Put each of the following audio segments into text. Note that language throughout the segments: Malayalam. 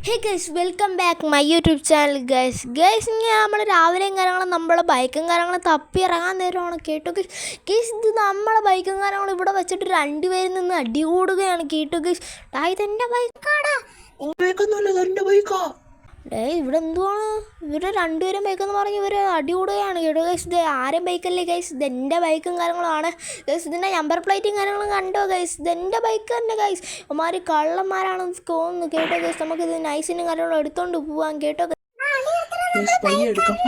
Hey guys welcome back my YouTube channel guys guys ഇങ്ങനെ നമ്മൾ രാവിലെയും കാര്യങ്ങളും നമ്മളെ ബൈക്കും കാര്യങ്ങളും തപ്പി ഇറങ്ങാൻ നേരമാണ് കേട്ടോ ഗൈസ് ഗൈസ് ഇത് നമ്മളെ ബൈക്കും കാര്യങ്ങളും ഇവിടെ വെച്ചിട്ട് രണ്ടുപേരിൽ നിന്ന് അടി കൂടുകയാണ് കേട്ടോ ഗൈസ് ഇതെന്റെ ബൈക്കാടാ ബൈക്കൊന്നുമല്ല എന്റെ ബൈക്കാ ഡേ ഇവിടെ എന്തുവാണ്? ഇവർ രണ്ടുപേരും ബൈക്കെന്ന് പറഞ്ഞ് ഇവർ അടി കൂടുകയാണ്. കേട്ടോ ഗൈസ് ഇത് ആരും ബൈക്കല്ലേ ഗൈസ് ഇത് എന്റെ ബൈക്കും കാര്യങ്ങളുമാണ്. ഗൈസ് ഇതിന്റെ നമ്പർ പ്ലേറ്റും കാര്യങ്ങളും കണ്ടോ ഗൈസ് ഇത് എന്റെ ബൈക്ക് തന്നെ ഗൈസ് അവന്മാർ കള്ളന്മാരാണെന്ന് തോന്നുന്നു കേട്ടോ ഗൈസ് നമുക്ക് ഇത് നൈസിനും കാര്യങ്ങളും എടുത്തോണ്ട് പോവാൻ കേട്ടോ എടുത്തോണ്ട്.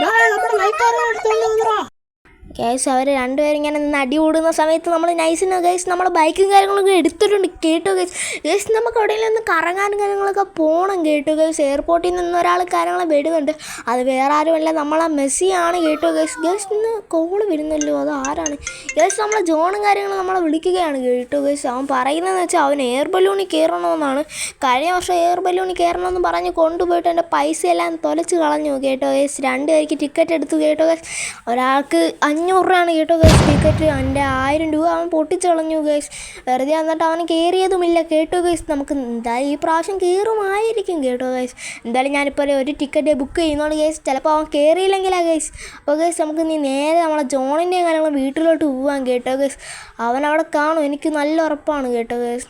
ഗൈസ് അവർ രണ്ടുപേരും ഇങ്ങനെ നിന്ന് അടി കൂടുന്ന സമയത്ത് നമ്മൾ നൈസിനോ ഗൈസ് നമ്മൾ ബൈക്കും കാര്യങ്ങളൊക്കെ എടുത്തിട്ടുണ്ട്. കേട്ടോ ഗൈസ് ഗൈസ് നമുക്ക് എവിടെയെങ്കിലും ഒന്ന് കറങ്ങാനും കാര്യങ്ങളൊക്കെ പോകണം കേട്ടോ ഗൈസ് എയർപോർട്ടിൽ നിന്ന് ഒരാൾ കാര്യങ്ങൾ വരുന്നുണ്ട്. അത് വേറെ ആരുമല്ല നമ്മളെ മെസ്സിയാണ് കേട്ടോ ഗൈസ് ഗൈസ് ഇന്ന് കോൾ വരുന്നല്ലോ. അത് ആരാണ്? ഗൈസ് നമ്മളെ ജോണും കാര്യങ്ങളും നമ്മളെ വിളിക്കുകയാണ് കേട്ടോ ഗൈസ് അവൻ പറയുന്നതെന്ന് വെച്ചാൽ അവൻ എയർ ബലൂണിൽ കയറണമെന്നാണ്. കഴിഞ്ഞ വർഷം എയർ ബലൂണിൽ കയറണമെന്ന് പറഞ്ഞ് കൊണ്ടുപോയിട്ട് എന്റെ പൈസയെല്ലാം തൊലച്ച് കളഞ്ഞു കേട്ടോ ഗൈസ് രണ്ട് പേർക്ക് ടിക്കറ്റ് എടുത്തു കേട്ടോ ഗൈസ് ഒരാൾക്ക് അഞ്ഞൂറ് രൂപയാണ് കേട്ടോ ഗൈസ് ടിക്കറ്റ് എന്റെ ആയിരം രൂപ അവൻ പൊട്ടിച്ച് കളഞ്ഞു ഗൈസ് വെറുതെ എന്നിട്ട് അവൻ കയറിയതുമില്ല കേട്ടോ ഗൈസ് നമുക്ക് എന്തായാലും ഈ പ്രാവശ്യം കയറുമായിരിക്കും കേട്ടോ ഗൈസ് എന്തായാലും ഞാനിപ്പോൾ ഒരു ടിക്കറ്റ് ബുക്ക് ചെയ്യുന്നതുകൊണ്ട് ഗൈസ് ചിലപ്പോൾ അവൻ കയറിയില്ലെങ്കിലാണ് ഗൈസ് അപ്പോൾ ഗൈസ് നമുക്ക് നീ നേരെ നമ്മളെ ജോണിന്റെയും കാര്യങ്ങൾ വീട്ടിലോട്ട് പോവാൻ കേട്ടോ ഗൈസ് അവൻ അവിടെ കാണും. എനിക്ക് നല്ല ഉറപ്പാണ് കേട്ടോ ഗൈസ്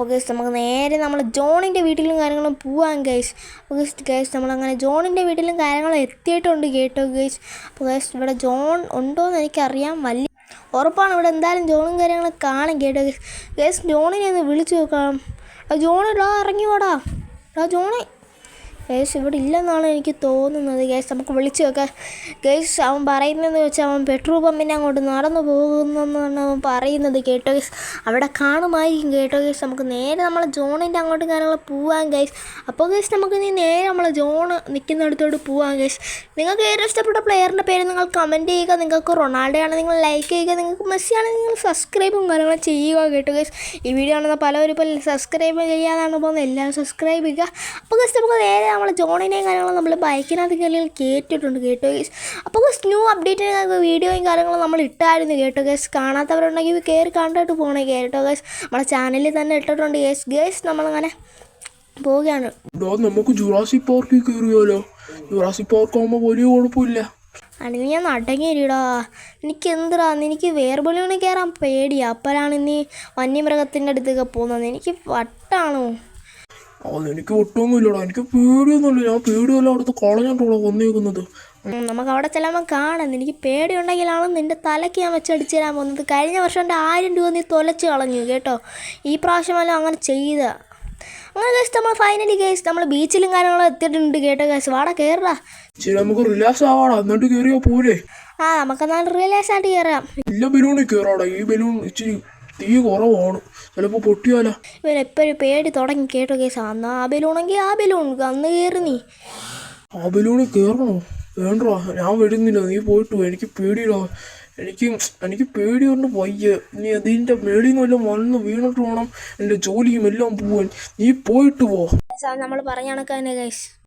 അപ്പോൾ ഗൈസ് നമുക്ക് നേരെ നമ്മൾ ജോണിന്റെ വീട്ടിലും കാര്യങ്ങളും പോവാൻ ഗൈസ് അപ്പോൾ ഗൈസ് ഗൈസ് നമ്മളങ്ങനെ ജോണിന്റെ വീട്ടിലും കാര്യങ്ങളും എത്തിയിട്ടുണ്ട് കേട്ടോ ഗൈസ് അപ്പോൾ ഗൈസ് ഇവിടെ ജോൺ ഉണ്ടോ എന്ന് എനിക്കറിയാം. വലിയ ഉറപ്പാണ് ഇവിടെ എന്തായാലും ജോണും കാര്യങ്ങളും കാണും കേട്ടോ ഗൈസ് ഗൈസ് ജോണിനെ ഒന്ന് വിളിച്ചു നോക്കാം. ആ ജോണിടാ ഇറങ്ങി വാടാ ആ ജോണേ. ഗൈസ് ഇവിടെ ഇല്ലെന്നാണ് എനിക്ക് തോന്നുന്നത്. ഗൈസ് നമുക്ക് വിളിച്ചു നോക്കാം. ഗൈസ് അവൻ പറയുന്നതെന്ന് വെച്ചാൽ അവൻ പെട്രോൾ പമ്പിന്റെ അങ്ങോട്ട് നടന്നു പോകുന്നെന്നാണ് അവൻ പറയുന്നത് കേട്ടോ. ഗൈസ് അവിടെ കാണുമായിരിക്കും കേട്ടോ. ഗൈസ് നമുക്ക് നേരെ നമ്മളെ ജോണിന്റെ അങ്ങോട്ട് കാര്യങ്ങൾ പോവാം ഗൈസ്. അപ്പോൾ ഗൈസ് നമുക്ക് ഇനി നേരെ നമ്മളെ ജോൺ നിൽക്കുന്നിടത്തോട്ട് പോവാം ഗൈസ്. നിങ്ങൾക്ക് ഏറ്റവും ഇഷ്ടപ്പെട്ട പ്ലെയറിന്റെ പേര് നിങ്ങൾ കമന്റ് ചെയ്യുക. നിങ്ങൾക്ക് റൊണാൾഡോ ആണ് നിങ്ങൾ ലൈക്ക് ചെയ്യുക. നിങ്ങൾക്ക് മെസ്സി ആണെങ്കിൽ നിങ്ങൾ സബ്സ്ക്രൈബും കാര്യങ്ങളും ചെയ്യുക കേട്ടോ ഗൈസ്. ഈ വീഡിയോ കാണുന്ന പലവരും ഇപ്പോൾ സബ്സ്ക്രൈബ് ചെയ്യാതാണ് പോകുന്നത്. എല്ലാവരും സബ്സ്ക്രൈബ് ചെയ്യുക. അപ്പോൾ ഗൈസ് നമുക്ക് നേരെ നമ്മൾ ജോണിനെയും കാര്യങ്ങളും നമ്മൾ ബൈക്കിനകത്ത് കയറി കേട്ടിട്ടുണ്ട് കേട്ടോ ഗേസ് അപ്പോൾ ന്യൂ അപ്ഡേറ്റ് വീഡിയോയും കാര്യങ്ങളും നമ്മൾ ഇട്ടായിരുന്നു കേട്ടോ ഗേസ് കാണാത്തവരുണ്ടെങ്കിൽ കയറി കണ്ടിട്ട് പോകണേ കേട്ടോ ഗേസ് നമ്മുടെ ചാനലിൽ തന്നെ ഇട്ടിട്ടുണ്ട് ഗേസ് ഗേസ് നമ്മളങ്ങനെ പോവുകയാണ്. നമുക്ക് ജുറാസി പാർക്കിൽ കയറിയാലോ ജുറാസി പാർക്ക് ആകുമ്പോൾ വലിയ കുഴപ്പമില്ല. അനി ഞാൻ അടങ്ങിയിരിടാ എനിക്ക് എന്തിടാ എനിക്ക് വേർബലൂണ് കയറാൻ പേടിയാ. അപ്പോഴാണ് ഇനി വന്യമൃഗത്തിന്റെ അടുത്തൊക്കെ പോകുന്നത്. എനിക്ക് വട്ടാണോ. അത് എനിക്ക് ഇല്ലടാ എനിക്ക് പേടിയൊന്നുമില്ല. ഞാൻ പേടിയല്ല അവിടുത്തെ കളഞ്ഞിട്ടുള്ള വന്നേക്കുന്നത്. നമുക്ക് അവിടെ ചെല്ലുമ്പോൾ കാണാം. എനിക്ക് പേടിയുണ്ടെങ്കിലാണ് നിന്റെ തലയ്ക്ക് ഞാൻ വെച്ചടിച്ചു തരാൻ പോകുന്നത്. കഴിഞ്ഞ വർഷം എന്റെ ആയിരം രൂപ നീ തൊലച്ച് കളഞ്ഞു കേട്ടോ? ഈ പ്രാവശ്യമല്ല അങ്ങനെ ചെയ്ത. അങ്ങനെ കേസ് നമ്മൾ ഫൈനലി കേസ് നമ്മൾ ബീച്ചിലും കാര്യങ്ങളും എത്തിയിട്ടുണ്ട് കേട്ടോ കേസ് വാടാ കയറാ നമുക്ക് റിലാക്സ് ആവാടാ. എന്നിട്ട് കയറിയാ പോരെ. ആ നമുക്കെന്നാൽ റിലാക്സ് ആയിട്ട് കയറാം ഇല്ല ബലൂണിൽ കയറാടാ ഈ ബലൂൺ ഇച്ചിരി തീ കുറവാണ്. ചിലപ്പോൾ പൊട്ടിയാലോ. ഇവരെപ്പോഴും പേടി തുടങ്ങി കേട്ടോ കേസ്. അന്ന് ആ ബലൂണെങ്കിൽ ആ ബലൂൺ അന്ന് കയറി നീ. ആ ബലൂണിൽ കയറണോ വേണ്ടടാ ഞാൻ വരുന്നില്ല. നീ പോയിട്ട്. എനിക്ക് പേടിയിടാ എനിക്ക് എനിക്ക് പേടി കൊണ്ട് വയ്യ. നീ അതിന്റെ മേളിൽ നിന്ന് വല്ലതും വന്ന് വീണിട്ട് വേണം എന്റെ ജോലിയും എല്ലാം പോവാൻ. നീ പോയിട്ട് പോ നമ്മൾ പറഞ്ഞ കണക്ക് തന്നെ ഗൈസ്